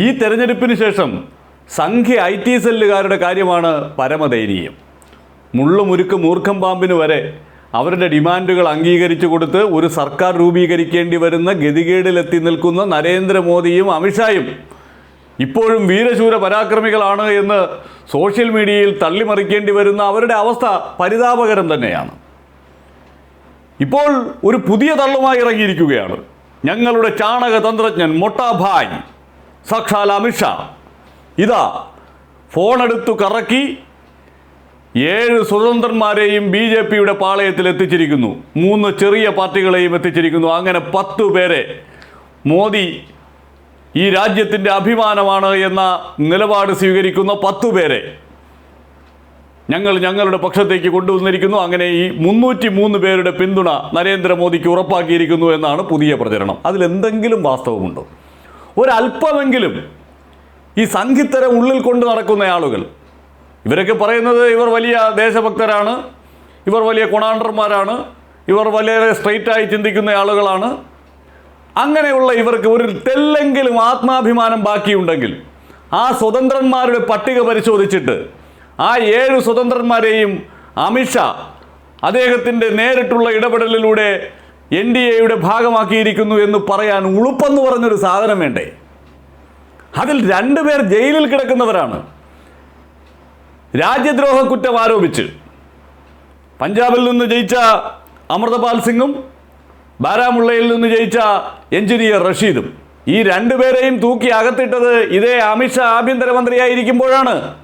ഈ തെരഞ്ഞെടുപ്പിന് ശേഷം സംഖ്യ ഐ ടി സെല്ലുകാരുടെ കാര്യമാണ് പരമദയനീയം. മുള്ളുമുരുക്ക് മൂർഖം പാമ്പിന് വരെ അവരുടെ ഡിമാൻഡുകൾ അംഗീകരിച്ചു കൊടുത്ത് ഒരു സർക്കാർ രൂപീകരിക്കേണ്ടി വരുന്ന ഗതികേടിലെത്തി നിൽക്കുന്ന നരേന്ദ്രമോദിയും അമിത്ഷായും ഇപ്പോഴും വീരശൂര പരാക്രമികളാണ് എന്ന് സോഷ്യൽ മീഡിയയിൽ തള്ളിമറിക്കേണ്ടി വരുന്ന അവരുടെ അവസ്ഥ പരിതാപകരം തന്നെയാണ്. ഇപ്പോൾ ഒരു പുതിയ തള്ളുമായി ഇറങ്ങിയിരിക്കുകയാണ്. ഞങ്ങളുടെ ചാണക തന്ത്രജ്ഞൻ മൊട്ടാഭായ്. സാക്ഷാൽ അമിത്ഷാ. ഇതാ ഫോണെടുത്തു കറക്കി ഏഴ് സ്വതന്ത്രന്മാരെയും ബി ജെ പിയുടെ പാളയത്തിൽ എത്തിച്ചിരിക്കുന്നു. മൂന്ന് ചെറിയ പാർട്ടികളെയും എത്തിച്ചിരിക്കുന്നു. അങ്ങനെ പത്തു പേരെ മോദി ഈ രാജ്യത്തിന്റെ അഭിമാനമാണ് എന്ന നിലപാട് സ്വീകരിക്കുന്ന പത്തു പേരെ ഞങ്ങൾ ഞങ്ങളുടെ പക്ഷത്തേക്ക് കൊണ്ടുവന്നിരിക്കുന്നു. അങ്ങനെ ഈ മുന്നൂറ്റി മൂന്ന് പേരുടെ പിന്തുണ നരേന്ദ്രമോദിക്ക് ഉറപ്പാക്കിയിരിക്കുന്നു എന്നാണ് പുതിയ പ്രചരണം. അതിലെന്തെങ്കിലും വാസ്തവമുണ്ടോ? ഒരല്പമെങ്കിലും ഈ സംഘിത്തരം ഉള്ളിൽ കൊണ്ട് നടക്കുന്ന ആളുകൾ ഇവരൊക്കെ പറയുന്നത് ഇവർ വലിയ ദേശഭക്തരാണ് ഇവർ വലിയ കൊണാണ്ടർമാരാണ് ഇവർ വളരെ സ്ട്രെയിറ്റായി ചിന്തിക്കുന്ന ആളുകളാണ്. അങ്ങനെയുള്ള ഇവർക്ക് ഒരു തെല്ലെങ്കിലും ആത്മാഭിമാനം ബാക്കിയുണ്ടെങ്കിൽ ആ സ്വതന്ത്രന്മാരുടെ പട്ടിക പരിശോധിച്ചിട്ട് ആ ഏഴ് സ്വതന്ത്രന്മാരെയും അമിത്ഷാ അദ്ദേഹത്തിന്റെ നേരിട്ടുള്ള ഇടപെടലിലൂടെ എൻ ഡി എയുടെ ഭാഗമാക്കിയിരിക്കുന്നു എന്ന് പറയാൻ ഉളുപ്പെന്ന് പറഞ്ഞൊരു സാധനം വേണ്ടേ? അതിൽ രണ്ടുപേർ ജയിലിൽ കിടക്കുന്നവരാണ്. രാജ്യദ്രോഹ കുറ്റം ആരോപിച്ച് പഞ്ചാബിൽ നിന്ന് ജയിച്ച അമൃതപാൽ സിംഗും ബാരാമുള്ളയിൽ നിന്ന് ജയിച്ച എഞ്ചിനീയർ റഷീദും ഈ രണ്ടുപേരെയും തൂക്കി അകത്തിട്ടത് ഇതേ അമിത്ഷാ ആഭ്യന്തരമന്ത്രിയായിരിക്കുമ്പോഴാണ്.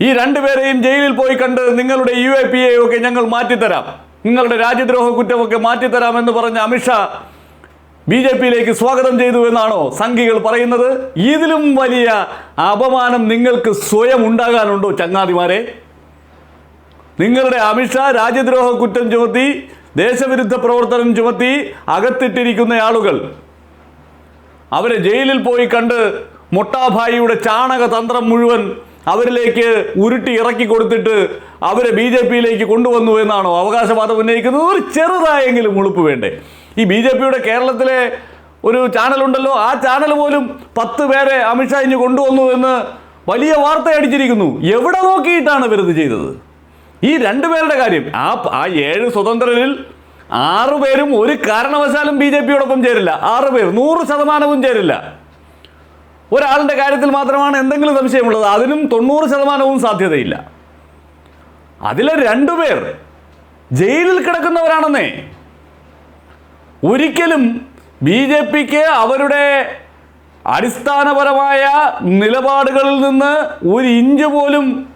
ഈ രണ്ടുപേരെയും ജയിലിൽ പോയി കണ്ട് നിങ്ങളുടെ യു എ പി എ ഒക്കെ ഞങ്ങൾ മാറ്റിത്തരാം. നിങ്ങളുടെ രാജ്യദ്രോഹ കുറ്റമൊക്കെ മാറ്റിത്തരാമെന്ന് പറഞ്ഞ അമിത്ഷാ ബി ജെ പിയിലേക്ക് സ്വാഗതം ചെയ്തു എന്നാണോ സംഘികൾ പറയുന്നത്? ഇതിലും വലിയ അപമാനം നിങ്ങൾക്ക് സ്വയം ഉണ്ടാകാനുണ്ടോ ചങ്ങാതിമാരെ? നിങ്ങളുടെ അമിത്ഷാ രാജ്യദ്രോഹ കുറ്റം ചുമത്തി ദേശവിരുദ്ധ പ്രവർത്തനം ചുമത്തി അകത്തിട്ടിരിക്കുന്ന ആളുകൾ. അവരെ ജയിലിൽ പോയി കണ്ട് മൊട്ടാഭായിയുടെ ചാണക തന്ത്രം മുഴുവൻ അവരിലേക്ക് ഉരുട്ടി ഇറക്കി കൊടുത്തിട്ട് അവരെ ബി ജെ പിയിലേക്ക് കൊണ്ടുവന്നു എന്നാണോ അവകാശവാദം ഉന്നയിക്കുന്നത്? ഒരു ചെറുതായെങ്കിലും ഉളുപ്പ് വേണ്ടേ? ഈ ബി ജെ പിയുടെ കേരളത്തിലെ ഒരു ചാനലുണ്ടല്ലോ ആ ചാനൽ പോലും പത്ത് പേരെ അമിത്ഷാ ഇനി കൊണ്ടുവന്നു എന്ന് വലിയ വാർത്ത അടിച്ചിരിക്കുന്നു എവിടെ നോക്കിയിട്ടാണ് ഇവരിത് ചെയ്തത്? ഈ രണ്ടു പേരുടെ കാര്യം ആ ആ ഏഴ് സ്വതന്ത്രരിൽ ആറു പേരും ഒരു കാരണവശാലും ബി ജെ പിയോടൊപ്പം ചേരില്ല. ആറ് പേർ നൂറ് ശതമാനവും ചേരില്ല. ഒരാളുടെ കാര്യത്തിൽ മാത്രമാണ് എന്തെങ്കിലും സംശയമുള്ളത് അതിനും തൊണ്ണൂറ് ശതമാനവും സാധ്യതയില്ല. അതിലെ രണ്ടുപേർ ജയിലിൽ കിടക്കുന്നവരാണെന്നേ. ഒരിക്കലും ബി ജെ പിക്ക് അവരുടെ അടിസ്ഥാനപരമായ നിലപാടുകളിൽ നിന്ന് ഒരു ഇഞ്ച് പോലും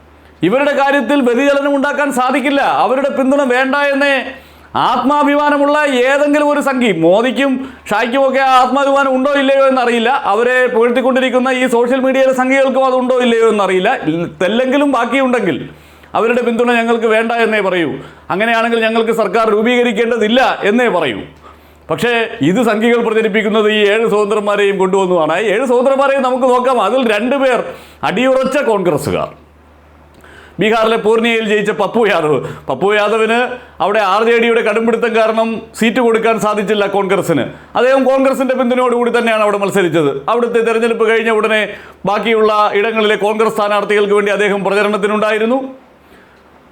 ഇവരുടെ കാര്യത്തിൽ വ്യതിചലനം ഉണ്ടാക്കാൻ സാധിക്കില്ല. അവരുടെ പിന്തുണ വേണ്ട എന്നേ ആത്മാഭിമാനമുള്ള ഏതെങ്കിലും ഒരു സംഘി മോദിക്കും ഷായ്ക്കും ഒക്കെ ആത്മാഭിമാനം ഉണ്ടോ ഇല്ലയോ എന്നറിയില്ല. അവരെ പുകഴ്ത്തിക്കൊണ്ടിരിക്കുന്ന ഈ സോഷ്യൽ മീഡിയയിലെ സംഘികൾക്കും അതുണ്ടോ ഇല്ലയോ എന്നറിയില്ല. തെല്ലെങ്കിലും ബാക്കിയുണ്ടെങ്കിൽ അവരുടെ പിന്തുണ ഞങ്ങൾക്ക് വേണ്ട എന്നേ പറയൂ. അങ്ങനെയാണെങ്കിൽ ഞങ്ങൾക്ക് സർക്കാർ രൂപീകരിക്കേണ്ടതില്ല എന്നേ പറയൂ. പക്ഷേ ഇത് സംഖ്യകൾ പ്രചരിപ്പിക്കുന്നത് ഈ ഏഴ് സ്വതന്ത്രന്മാരെയും കൊണ്ടുവന്നതാണ്. ഏഴ് സ്വതന്ത്രന്മാരെയും നമുക്ക് നോക്കാം. അതിൽ രണ്ടുപേർ അടിയുറച്ച കോൺഗ്രസ്സുകാർ. ബീഹാറിലെ പൂർണിയയിൽ ജയിച്ച പപ്പു യാദവ്. പപ്പു യാദവിന് അവിടെ ആർ ജെ ഡിയുടെ കടുംപിടുത്തം കാരണം സീറ്റ് കൊടുക്കാൻ സാധിച്ചില്ല കോൺഗ്രസിന് അദ്ദേഹം കോൺഗ്രസിന്റെ പിന്തുണയോടുകൂടി തന്നെയാണ് അവിടെ മത്സരിച്ചത്. അവിടുത്തെ തെരഞ്ഞെടുപ്പ് കഴിഞ്ഞ ഉടനെ ബാക്കിയുള്ള ഇടങ്ങളിലെ കോൺഗ്രസ് സ്ഥാനാർത്ഥികൾക്ക് വേണ്ടി അദ്ദേഹം പ്രചരണത്തിനുണ്ടായിരുന്നു.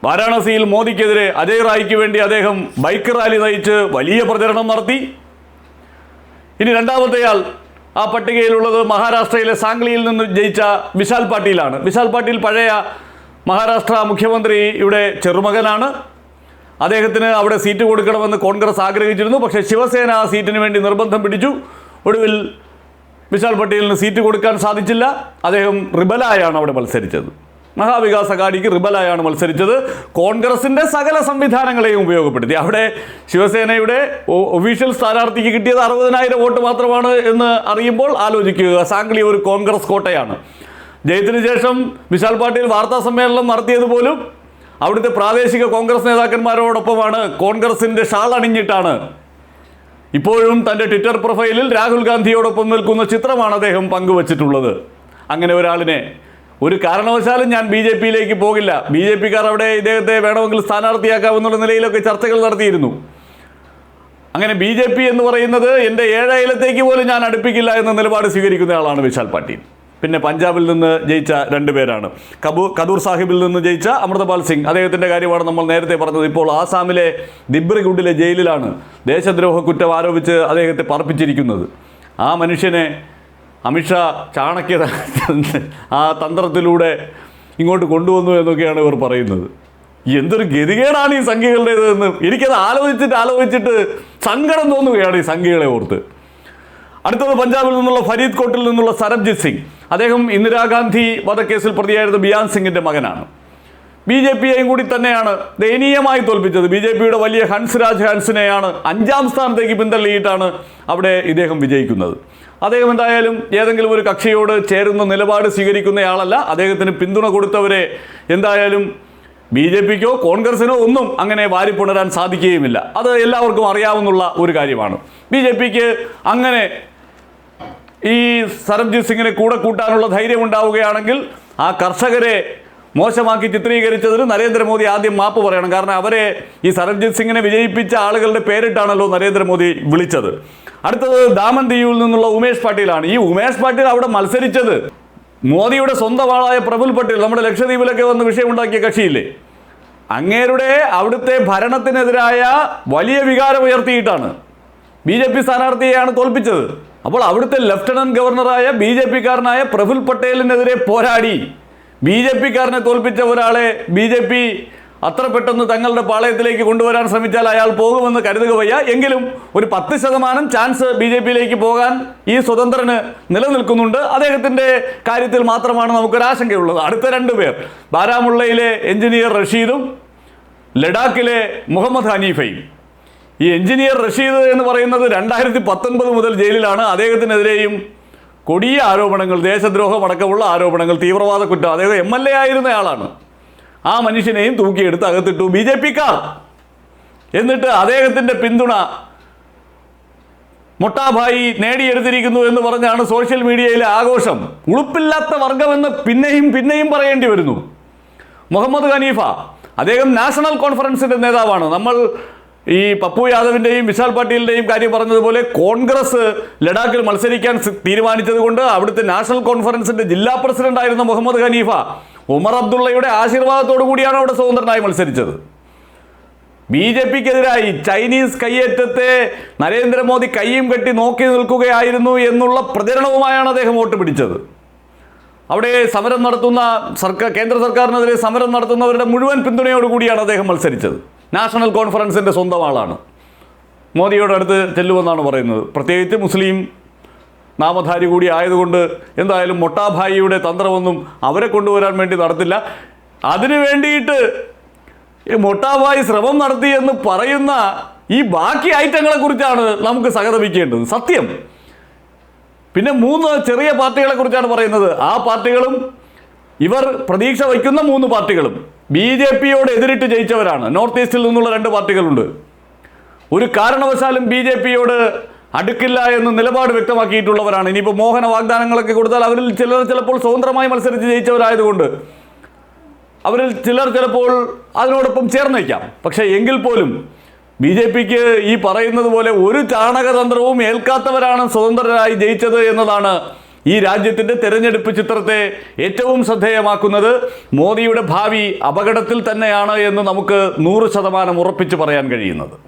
വാരാണസിയിൽ മോദിക്കെതിരെ അജയ് റായിക്ക് വേണ്ടി അദ്ദേഹം ബൈക്ക് റാലി നയിച്ച് വലിയ പ്രചരണം നടത്തി. ഇനി രണ്ടാമത്തെയാൾ ആ പട്ടികയിലുള്ളത് മഹാരാഷ്ട്രയിലെ സാംഗ്ലിയിൽ നിന്ന് ജയിച്ച വിശാൽ പാട്ടീലാണ്. വിശാൽ പാട്ടീൽ പഴയ മഹാരാഷ്ട്ര മുഖ്യമന്ത്രി ഇവിടെ ചെറുമകനാണ്. അദ്ദേഹത്തിന് അവിടെ സീറ്റ് കൊടുക്കണമെന്ന് കോൺഗ്രസ് ആഗ്രഹിച്ചിരുന്നു. പക്ഷേ ശിവസേന ആ സീറ്റിന് വേണ്ടി നിർബന്ധം പിടിച്ചു. ഒടുവിൽ വിശാൽ പട്ടേലിന് സീറ്റ് കൊടുക്കാൻ സാധിച്ചില്ല. അദ്ദേഹം റിബലായാണ് അവിടെ മത്സരിച്ചത്. മഹാവികാസ് അഘാഡിക്ക് റിബലായാണ് മത്സരിച്ചത്. കോൺഗ്രസിന്റെ സകല സംവിധാനങ്ങളെയും ഉപയോഗപ്പെടുത്തി. അവിടെ ശിവസേനയുടെ ഒഫീഷ്യൽ സ്ഥാനാർത്ഥിക്ക് കിട്ടിയത് അറുപതിനായിരം വോട്ട് മാത്രമാണ് എന്ന് അറിയുമ്പോൾ ആലോചിക്കുക. സാംഗ്ലി ഒരു കോൺഗ്രസ് കോട്ടയാണ്. ജയത്തിന് ശേഷം വിശാൽ പാട്ടീൽ വാർത്താ സമ്മേളനം നടത്തിയത് പോലും അവിടുത്തെ പ്രാദേശിക കോൺഗ്രസ് നേതാക്കന്മാരോടൊപ്പമാണ്. കോൺഗ്രസിന്റെ ഷാൾ അണിഞ്ഞിട്ടാണ്. ഇപ്പോഴും തന്റെ ട്വിറ്റർ പ്രൊഫൈലിൽ രാഹുൽ ഗാന്ധിയോടൊപ്പം നിൽക്കുന്ന ചിത്രമാണ് അദ്ദേഹം പങ്കുവച്ചിട്ടുള്ളത്. അങ്ങനെ ഒരാളിനെ ഒരു കാരണവശാലും ഞാൻ ബി ജെ പിയിലേക്ക് പോകില്ല. ബി ജെ പിക്കാർ അവിടെ ഇദ്ദേഹത്തെ വേണമെങ്കിൽ സ്ഥാനാർത്ഥിയാക്കാമെന്നുള്ള നിലയിലൊക്കെ ചർച്ചകൾ നടത്തിയിരുന്നു. അങ്ങനെ ബി ജെ പി എന്ന് പറയുന്നത് എന്റെ ഏഴയലത്തേക്ക് പോലും ഞാൻ അടുപ്പിക്കില്ല എന്ന നിലപാട് സ്വീകരിക്കുന്ന ആളാണ് വിശാൽ പാട്ടീൽ. പിന്നെ പഞ്ചാബിൽ നിന്ന് ജയിച്ച രണ്ട് പേരാണ്. കബൂ കദൂർ സാഹിബിൽ നിന്ന് ജയിച്ച അമൃതപാൽ സിംഗ്. അദ്ദേഹത്തിന്റെ കാര്യമാണ് നമ്മൾ നേരത്തെ പറഞ്ഞത്. ഇപ്പോൾ ആസാമിലെ ദിബ്രിഗുഡിലെ ജയിലിലാണ് ദേശദ്രോഹ കുറ്റം ആരോപിച്ച് അദ്ദേഹത്തെ പറപ്പിച്ചിരിക്കുന്നത് ആ മനുഷ്യനെ അമിത്ഷാ ചാണക്യ ആ തന്ത്രത്തിലൂടെ ഇങ്ങോട്ട് കൊണ്ടുവന്നു എന്നൊക്കെയാണ് ഇവർ പറയുന്നത്. എന്തൊരു ഗതികേടാണ് ഈ സംഖ്യകളുടേത് എന്ന് എനിക്കത് ആലോചിച്ചിട്ട് ആലോചിച്ചിട്ട് സങ്കടം തോന്നുകയാണ് ഈ സംഖ്യകളെ ഓർത്ത്. അടുത്തത് പഞ്ചാബിൽ നിന്നുള്ള ഫരീദ് കോട്ടിൽ നിന്നുള്ള സരബ്ജിത് സിംഗ്. അദ്ദേഹം ഇന്ദിരാഗാന്ധി വധക്കേസിൽ പ്രതിയായിരുന്ന ബിയാൻ സിംഗിന്റെ മകനാണ്. ബി ജെ പിയെയും കൂടി തന്നെയാണ് ദയനീയമായി തോൽപ്പിച്ചത്. ബി ജെ പിയുടെ വലിയ ഹൻസ് രാജ് ഹൻസിനെയാണ് അഞ്ചാം സ്ഥാനത്തേക്ക് പിന്തള്ളിയിട്ടാണ് അവിടെ ഇദ്ദേഹം വിജയിക്കുന്നത്. അദ്ദേഹം എന്തായാലും ഏതെങ്കിലും ഒരു കക്ഷിയോട് ചേരുന്ന നിലപാട് സ്വീകരിക്കുന്നയാളല്ല. അദ്ദേഹത്തിന് പിന്തുണ കൊടുത്തവരെ എന്തായാലും ബി ജെ പിക്കോ കോൺഗ്രസിനോ ഒന്നും അങ്ങനെ വാരിപ്പുണരാൻ സാധിക്കുകയുമില്ല. അത് എല്ലാവർക്കും അറിയാവുന്ന ഒരു കാര്യമാണ്. ബി ജെ പിക്ക് അങ്ങനെ ഈ സരബ്ജിത് സിംഗിനെ കൂടെ കൂട്ടാനുള്ള ധൈര്യം ഉണ്ടാവുകയാണെങ്കിൽ ആ കർഷകരെ മോശമാക്കി ചിത്രീകരിച്ചതിന് നരേന്ദ്രമോദി ആദ്യം മാപ്പ് പറയണം. കാരണം അവരെ ഈ സരബ്ജിത് സിംഗിനെ വിജയിപ്പിച്ച ആളുകളുടെ പേരിട്ടാണല്ലോ നരേന്ദ്രമോദി വിളിച്ചത്. അടുത്തത് ദാമൻ ദിയുവിൽ നിന്നുള്ള ഉമേഷ് പാട്ടീലാണ്. ഈ ഉമേഷ് പാട്ടീൽ അവിടെ മത്സരിച്ചത് മോദിയുടെ സ്വന്തം ആളായ പ്രഫുൽ പട്ടേൽ നമ്മുടെ ലക്ഷദ്വീപിലൊക്കെ വന്ന് വിഷയമുണ്ടാക്കിയ കക്ഷിയില്ലേ? അങ്ങേരുടെ അവിടുത്തെ ഭരണത്തിനെതിരായ വലിയ വികാരം ഉയർത്തിയിട്ടാണ്. ബി ജെ പി സ്ഥാനാർത്ഥിയെയാണ് തോൽപ്പിച്ചത്. അപ്പോൾ അവിടുത്തെ ലഫ്റ്റനന്റ് ഗവർണറായ ബി ജെ പിക്കാരനായ പ്രഫുൽ പട്ടേലിനെതിരെ പോരാടി. ബി ജെ പിക്കാരനെ തോൽപ്പിച്ച ഒരാളെ ബി ജെ പി അത്ര പെട്ടെന്ന് തങ്ങളുടെ പാളയത്തിലേക്ക് കൊണ്ടുവരാൻ ശ്രമിച്ചാൽ അയാൾ പോകുമെന്ന് കരുതുക വയ്യ. എങ്കിലും ഒരു പത്ത് ശതമാനം ചാൻസ് ബി ജെ പിയിലേക്ക് പോകാൻ ഈ സ്വതന്ത്രന് നിലനിൽക്കുന്നുണ്ട്. അദ്ദേഹത്തിന്റെ കാര്യത്തിൽ മാത്രമാണ് നമുക്കൊരാശങ്കയുള്ളത് അടുത്ത രണ്ട് പേർ ബാരാമുള്ളയിലെ എഞ്ചിനീയർ റഷീദും ലഡാക്കിലെ മുഹമ്മദ് ഹനീഫയും. ഈ എഞ്ചിനീയർ റഷീദ് എന്ന് പറയുന്നത് രണ്ടായിരത്തി പത്തൊൻപത് മുതൽ ജയിലിലാണ്. അദ്ദേഹത്തിനെതിരെയും കൊടിയ ആരോപണങ്ങൾ ദേശദ്രോഹം അടക്കമുള്ള ആരോപണങ്ങൾ തീവ്രവാദ കുറ്റം. അദ്ദേഹം എം എൽ എ ആയിരുന്ന ആളാണ്. ആ മനുഷ്യനെയും തൂക്കിയെടുത്ത് അകത്തിട്ടു. ബി ജെ പിക്കാർ എന്നിട്ട് അദ്ദേഹത്തിന്റെ പിന്തുണ മൊട്ടാഭായി നേടിയെടുത്തിരിക്കുന്നു എന്ന് പറഞ്ഞാണ് സോഷ്യൽ മീഡിയയിലെ ആഘോഷം. ഉളുപ്പില്ലാത്ത വർഗമെന്ന് പിന്നെയും പിന്നെയും പറയേണ്ടി വരുന്നു. മുഹമ്മദ് ഖനീഫ അദ്ദേഹം നാഷണൽ കോൺഫറൻസിന്റെ നേതാവാണ്. നമ്മൾ ഈ പപ്പു യാദവിന്റെയും വിശാൽ പാട്ടീലിന്റെയും കാര്യം പറഞ്ഞതുപോലെ കോൺഗ്രസ് ലഡാക്കിൽ മത്സരിക്കാൻ തീരുമാനിച്ചത് കൊണ്ട് അവിടുത്തെ നാഷണൽ കോൺഫറൻസിന്റെ ജില്ലാ പ്രസിഡന്റ് ആയിരുന്ന മുഹമ്മദ് ഖനീഫ ഉമർ അബ്ദുള്ളയുടെ ആശീർവാദത്തോടു കൂടിയാണ് അവിടെ സ്വതന്ത്രനായി മത്സരിച്ചത്. ബി ജെ പിക്കെതിരായി ചൈനീസ് കയ്യേറ്റത്തെ നരേന്ദ്രമോദി കയ്യും കെട്ടി നോക്കി നിൽക്കുകയായിരുന്നു എന്നുള്ള പ്രചരണവുമായാണ് അദ്ദേഹം വോട്ട് പിടിച്ചത്. അവിടെ സമരം നടത്തുന്ന സർക്കാർ കേന്ദ്ര സർക്കാരിനെതിരെ സമരം നടത്തുന്നവരുടെ മുഴുവൻ പിന്തുണയോടുകൂടിയാണ് അദ്ദേഹം മത്സരിച്ചത്. നാഷണൽ കോൺഫറൻസിന്റെ സ്വന്തം ആളാണ്. മോദിയോട് അടുത്ത് ചെല്ലുമെന്നാണ് പറയുന്നത്. പ്രത്യേകിച്ച് മുസ്ലിം നാമധാരി കൂടി ആയതുകൊണ്ട് എന്തായാലും മൊട്ടാഭായിയുടെ തന്ത്രമൊന്നും അവരെ കൊണ്ടുവരാൻ വേണ്ടി നടത്തില്ല. അതിനു വേണ്ടിയിട്ട് മൊട്ടാഭായി ശ്രമം നടത്തി എന്ന് പറയുന്ന ഈ ബാക്കി ഐറ്റങ്ങളെക്കുറിച്ചാണ് നമുക്ക് സഹതപിക്കേണ്ടത്. സത്യം. പിന്നെ മൂന്ന് ചെറിയ പാർട്ടികളെക്കുറിച്ചാണ് പറയുന്നത്. ആ പാർട്ടികളും ഇവർ പ്രതീക്ഷ വയ്ക്കുന്ന മൂന്ന് പാർട്ടികളും. ബി ജെ പിയോട് എതിരിട്ട് ജയിച്ചവരാണ്. നോർത്ത് ഈസ്റ്റിൽ നിന്നുള്ള രണ്ട് പാർട്ടികളുണ്ട്. ഒരു കാരണവശാലും ബി ജെ പിയോട് അടുക്കില്ല എന്ന് നിലപാട് വ്യക്തമാക്കിയിട്ടുള്ളവരാണ്. ഇനിയിപ്പോൾ മോഹന വാഗ്ദാനങ്ങളൊക്കെ കൊടുത്താൽ അവരിൽ ചിലർ ചിലപ്പോൾ സ്വതന്ത്രമായി മത്സരിച്ച് ജയിച്ചവരായതുകൊണ്ട് അവരിൽ ചിലർ ചിലപ്പോൾ അതിനോടൊപ്പം ചേർന്നേക്കാം. പക്ഷേ എങ്കിൽ പോലും ബി ജെ പിക്ക് ഈ പറയുന്നത് പോലെ ഒരു ചാണകതന്ത്രവും ഏൽക്കാത്തവരാണ് സ്വതന്ത്രരായി ജയിച്ചത് എന്നതാണ് ഈ രാജ്യത്തിന്റെ തെരഞ്ഞെടുപ്പ് ചിത്രത്തെ ഏറ്റവും ശ്രദ്ധേയമാക്കുന്നത് മോദിയുടെ ഭാവി അപകടത്തിൽ തന്നെയാണ് എന്ന് നമുക്ക് നൂറ് ശതമാനം ഉറപ്പിച്ച് പറയാൻ കഴിയുന്നത്.